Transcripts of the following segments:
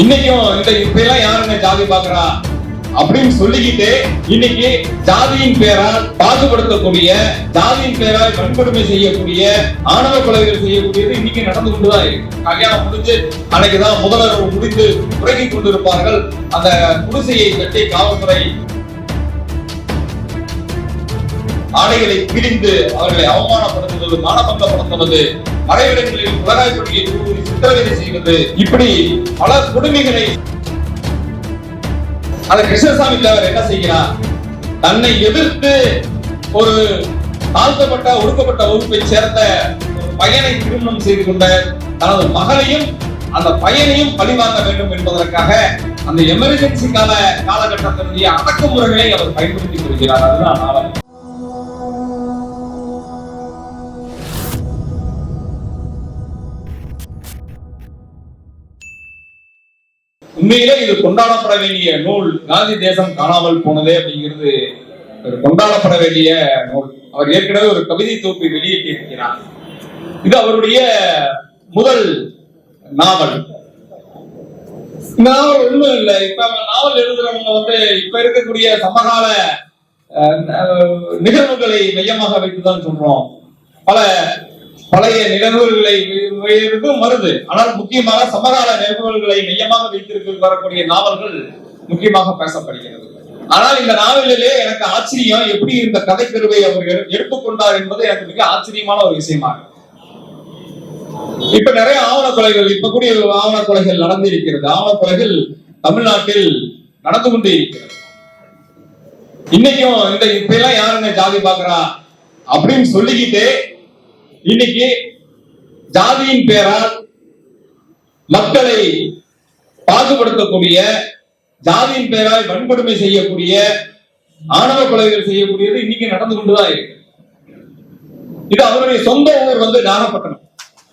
இன்னைக்கும் இந்த இப்ப எல்லாம் யாருங்க ஜாதி பாக்குறா அப்படின்னு சொல்லிக்கிட்டு இன்னைக்கு ஜாதியின் பேரால் பாகுபடுத்தக்கூடிய ஜாதியின் பேரால் வன்கொடுமை செய்யக்கூடிய ஆணவ கொலைகள் செய்யக்கூடியது இன்னைக்கு நடந்து கொண்டுதான் இருக்கு. கல்யாணம் முடிஞ்சு அன்னைக்குதான் முதல்வர் முடிந்து உறங்கி கொண்டிருப்பார்கள். அந்த குடிசையை கட்டி காவல்துறை ஆடைகளை கிழிந்து அவர்களை அவமானப்படுத்துவது மானபங்கப்படுத்துவது மறைவிடங்களில் புலகாய்ப்படியை கூறி சித்திரவதை செய்வது இப்படி பல கொடுமைகளை அந்த கிருஷ்ணசாமி தேவர் என்ன செய்கிறார்? தன்னை எதிர்த்து ஒரு தாழ்த்தப்பட்ட ஒடுக்கப்பட்ட வகுப்பை சேர்ந்த ஒரு பையனை திருமணம் செய்து கொண்ட தனது மகளையும் அந்த பையனையும் பழிவாங்க வேண்டும் என்பதற்காக அந்த எமர்ஜென்சிக்கான காலகட்டத்தினுடைய அடக்குமுறைகளை அவர் பயன்படுத்திக் கொள்கிறார். அதுதான் உண்மையிலே இது கொண்டாடப்பட வேண்டிய நூல் காந்தி தேசம் காணாமல் போனதே அப்படிங்கிறது ஒரு கொண்டாடப்பட வேண்டிய நூல். அவர் ஏற்கனவே ஒரு கவிதை தொகுப்பை வெளியிட்டு இருக்கிறார் இது அவருடைய முதல் நாவல். இந்த நாவல் ஒண்ணும் இல்லை. இப்ப நாவல் எழுதுறவங்க வந்து இப்ப இருக்கக்கூடிய சமகால நிகழ்வுகளை மையமாக வைத்துதான் சொல்றோம். பல பழைய நிகழ்வுகளை மருது ஆனால் முக்கியமாக சமகால நிகழ்வுகளை மையமாக வைத்திருக்க வரக்கூடிய நாவல்கள் முக்கியமாக பேசப்படுகிறது. ஆனால் இந்த நாவலிலே எனக்கு ஆச்சரியம் எப்படி இந்த கதைக்கருவை அவர் எடுத்துக்கொண்டார் என்பது எனக்கு மிக ஆச்சரியமான ஒரு விஷயமா இருக்கு. இப்ப நிறைய ஆவண கொலைகள் இப்ப கூடிய ஆவண கொலைகள் நடந்திருக்கிறது. ஆவண கொலைகள் தமிழ்நாட்டில் நடந்து கொண்டே இருக்கிறது. இன்னைக்கும் இந்த இப்ப எல்லாம் யாருங்க ஜாதி பாக்குறா? அப்படின்னு சொல்லிக்கிட்டு இன்னைக்கு ஜாதியின் பேரால் மக்களை பாகுபடுத்தக்கூடிய ஜாதியின் பேரால் வன்கொடுமை செய்யக்கூடிய ஆணவ கொலைகள் செய்யக்கூடியது இன்னைக்கு நடந்து கொண்டுதான் இருக்கு. இது அவருடைய சொந்த ஊர் வந்து நாகப்பட்டினம்.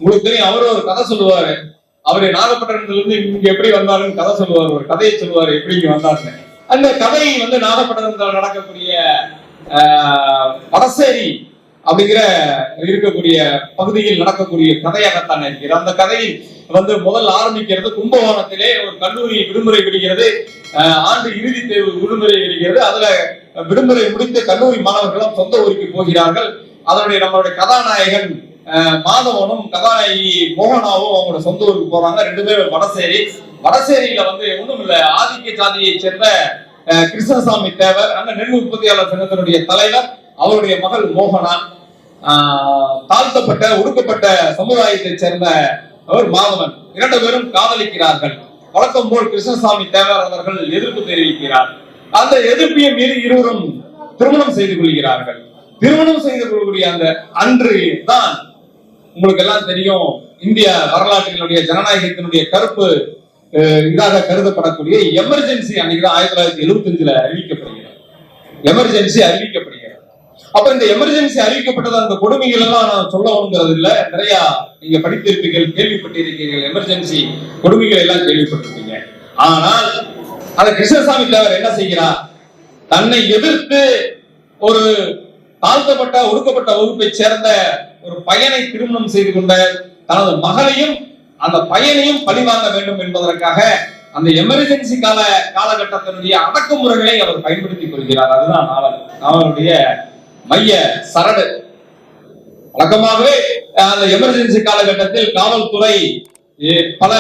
உங்களுக்கு தெரியும் அவர் ஒரு கதை சொல்லுவாரு. அவரு நாகப்பட்டினத்துல இருந்து இங்க எப்படி வந்தாருன்னு கதை சொல்லுவார் ஒரு கதையை சொல்லுவாரு எப்படி இங்க வந்தாருன்னு. அந்த கதை வந்து நாகப்பட்டினத்துல நடக்கக்கூடிய ஆஹ், அப்படிங்கிற இருக்கக்கூடிய பகுதியில் நடக்கக்கூடிய கதையாகத்தான் இருக்கிறது. அந்த கதையில் வந்து முதல் ஆரம்பிக்கிறது கும்பகோணத்திலே ஒரு கல்லூரி விடுமுறை விடுகிறது. ஆண்டு இறுதி தேர்வு விடுமுறை விடுகிறது. அதுல விடுமுறை முடித்து கல்லூரி மாணவர்களும் சொந்த ஊருக்கு போகிறார்கள். அதனுடைய நம்மளுடைய கதாநாயகன் மாதவனும் கதாநாயகி மோகனாவும் அவங்களோட சொந்த ஊருக்கு போறாங்க. ரெண்டு பேரும் வடசேரி. வடசேரியில வந்து ஒண்ணும் இல்ல ஆதிக்க ஜாதியை சேர்ந்த கிருஷ்ணசாமி தேவர் அந்த நெல் உற்பத்தியாளர் சங்கத்தினுடைய தலைவர் அவருடைய மகள் மோகனா ஆஹ், தாழ்த்தப்பட்ட ஒடுக்கப்பட்ட சமுதாயத்தை சேர்ந்த அவர் மாதவன். இரண்டு பேரும் காதலிக்கிறார்கள். வழக்கம் போல் கிருஷ்ணசாமி தேவர் அவர்கள் எதிர்ப்பு தெரிவிக்கிறார். அந்த எதிர்ப்பையும் மீறி இருவரும் திருமணம் செய்து கொள்கிறார்கள். திருமணம் செய்து கொள்ளக்கூடிய அந்த அன்று தான் உங்களுக்கு எல்லாம் தெரியும் இந்திய வரலாற்றினுடைய ஜனநாயகத்தினுடைய கருப்பு இதாக கருதப்படக்கூடிய எமர்ஜென்சி அன்னைக்கு ஆயிரத்தி தொள்ளாயிரத்தி எழுபத்தி அஞ்சுல அறிவிக்கப்படுகிறது. எமர்ஜென்சி அறிவிக்கப்படுகிறது அப்ப இந்த எமர்ஜென்சி அறிவிக்கப்பட்டது அந்த கொடுமைகள் எல்லாம் நான் சொல்லணுங்கிறது இல்ல நிறைய நீங்க படித்திருப்பீர்கள் கேள்விப்பட்டிருக்கீர்கள் எமர்ஜென்சி கொடுமைகள் எல்லாம் கேள்விப்பட்டிருப்பீங்க. ஆனால் அந்த கிருஷ்ணசாமி தேவர் என்ன செய்கிறார்? தன்னை எதிர்த்து ஒரு தாழ்த்தப்பட்ட ஒடுக்கப்பட்ட வகுப்பை சேர்ந்த ஒரு பையனை திருமணம் செய்து கொண்ட தனது மகளையும் அந்த பையனையும் பழிவாங்க வேண்டும் என்பதற்காக அந்த எமர்ஜென்சி கால காலகட்டத்தினுடைய அடக்குமுறைகளை அவர் பயன்படுத்திக் கொள்கிறார். அதுதான் நாவல். நாவலுடைய மைய சரடு. வழக்கமாகவே அந்த எமர்ஜென்சி காலகட்டத்தில் காவல்துறை பல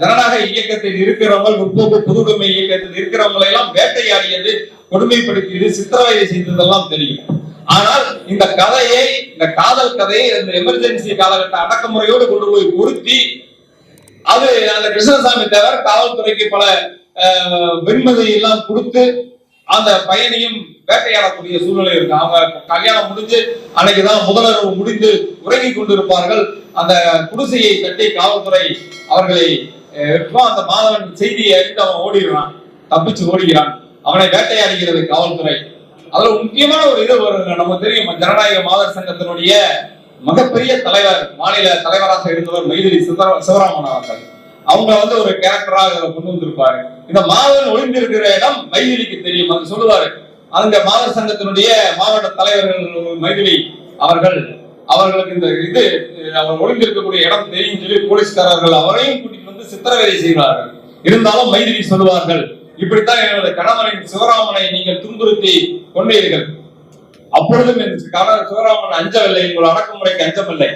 ஜனநாயக இயக்கத்தில் இருக்கிறவங்க முற்போக்கு புதுமை இயக்கத்தில் இருக்கிறவங்களை எல்லாம் வேட்டையாடியது கொடுமைப்படுத்தியது சித்திரவதை செய்ததெல்லாம் தெரியும். ஆனால் இந்த கதையை இந்த காதல் கதையை இந்த எமர்ஜென்சி காலகட்ட அடக்குமுறையோடு கொண்டு போய் பொருத்தி அது அந்த கிருஷ்ணசாமி தேவர் காவல்துறைக்கு பல வெண்மதியெல்லாம் வெண்மதி எல்லாம் கொடுத்து அந்த பையனையும் வேட்டையாடக்கூடிய சூழ்நிலை இருக்கு. அவங்க கல்யாணம் முடிஞ்சு அன்னைக்குதான் முதல்வர் முடிந்து உறங்கி கொண்டிருப்பார்கள். அந்த குடிசையை கட்டி காவல்துறை அவர்களை அந்த மாதவன் செய்தியை அறிந்து அவன் ஓடிடுறான். தப்பிச்சு ஓடுகிறான் அவனை வேட்டையாடுகிறது காவல்துறை. அதுல முக்கியமான ஒரு இது வருங்க நம்ம தெரியும். ஜனநாயக மாதர் சங்கத்தினுடைய மிகப்பெரிய தலைவர் மாநில தலைவராக இருந்தவர் மைதிரி சிவராமன் அவர்கள். அவங்க வந்து ஒரு கேரக்டராக இதை கொண்டு வந்திருப்பாரு. இந்த மாதவன் ஒளிந்திருக்கிற இடம் மைதிலிக்கு தெரியும் அது சொல்லுவாரு. அந்த மாதர் சங்கத்தினுடைய மாவட்ட தலைவர்கள் மைதிலி அவர்கள் அவர்களுக்கு இந்த இது அவர் ஒளிந்திருக்கக்கூடிய இடம் தெரியும் சொல்லி போலீஸ்காரர்கள் அவரையும் கூட்டிட்டு வந்து சித்திரவதை செய்வார்கள். இருந்தாலும் மைதிலி சொல்லுவார்கள் இப்படித்தான் எனது கணவனின் சிவராமனை நீங்கள் துன்புறுத்தி கொண்டீர்கள். அப்பொழுதும் சிவராமன் அஞ்சவில்லை உங்கள் அடக்குமுறைக்கு அஞ்சமில்லை.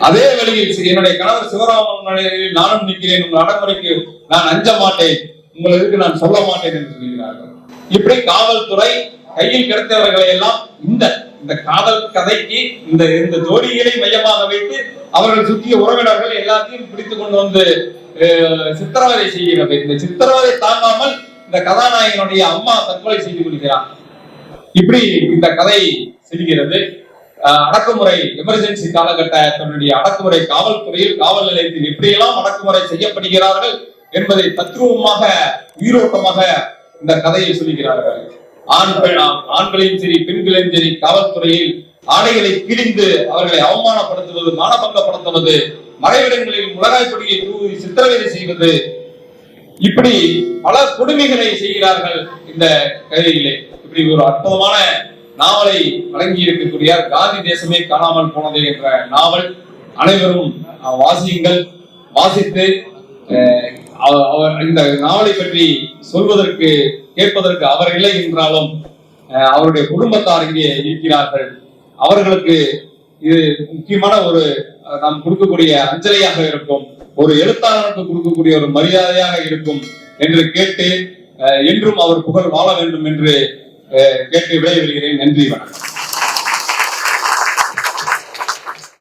அதே வழியில் என்னுடைய கணவர் சிவராமன் நானும் நிற்கிறேன் உங்கள் அடக்குமுறைக்கு நான் அஞ்ச மாட்டேன் உங்களுக்கு நான் சொல்ல மாட்டேன் என்று சொல்கிறார்கள். இப்படி காவல்துறை கையில் கிடைத்தவர்களை எல்லாம் இந்த இந்த காதல் கதைக்கு இந்த இந்த ஜோடிகளை மையமாக வைத்து அவர்கள் சுற்றிய உறவினர்கள் எல்லாத்தையும் பிடித்து கொண்டு வந்து அஹ், சித்திரவதை செய்கிறது இந்த சித்திரவதை தாங்காமல் இந்த கதாநாயகனுடைய அம்மா தற்கொலை செய்து கொள்கிறார். இப்படி இந்த கதை செல்கிறது. அடக்குமுறை எமர்ஜென்சி காலகட்டத்தினுடைய அடக்குமுறை காவல்துறையில் காவல் நிலையத்தில் எப்படியெல்லாம் அடக்குமுறை செய்யப்படுகிறார்கள் என்பதை தத்ரூபமாக உயிரோட்டமாக இந்த கதையை சொல்லுகிறார்கள் ஆண்கள் ஆண்களையும் சரி பெண்களையும் சரி காவல்துறையில் ஆடைகளை கிழிந்து அவர்களை அவமானப்படுத்துவது மானபங்கப்படுத்துவது மறைவிடங்களில் முளகாய் தூவி சித்திரவதை செய்வது இப்படி பல கொடுமைகளை செய்கிறார்கள் இந்த கதையிலே. இப்படி ஒரு அற்புதமான நாவலை வழங்கி இருக்கக்கூடிய காந்தி தேசமே காணாமல் போனது என்ற நாவல் அனைவரும் வாசியுங்கள். வாசித்து அஹ், அவ- அவர் இந்த நாவலை பற்றி சொல்வதற்கு கேட்பதற்கு அவர் இல்லை என்றாலும் அஹ், அவருடைய குடும்பத்தார் இங்கே இருக்கிறார்கள். அவர்களுக்கு இது முக்கியமான ஒரு நாம் கொடுக்கக்கூடிய அஞ்சலியாக இருக்கும். ஒரு எழுத்தாளனுக்கு கொடுக்கக்கூடிய ஒரு மரியாதையாக இருக்கும் என்று கேட்டு அஹ், என்றும் அவர் புகழ் வாழ வேண்டும் என்று கேட்டு விடைபெறுகிறேன். நன்றி வணக்கம்.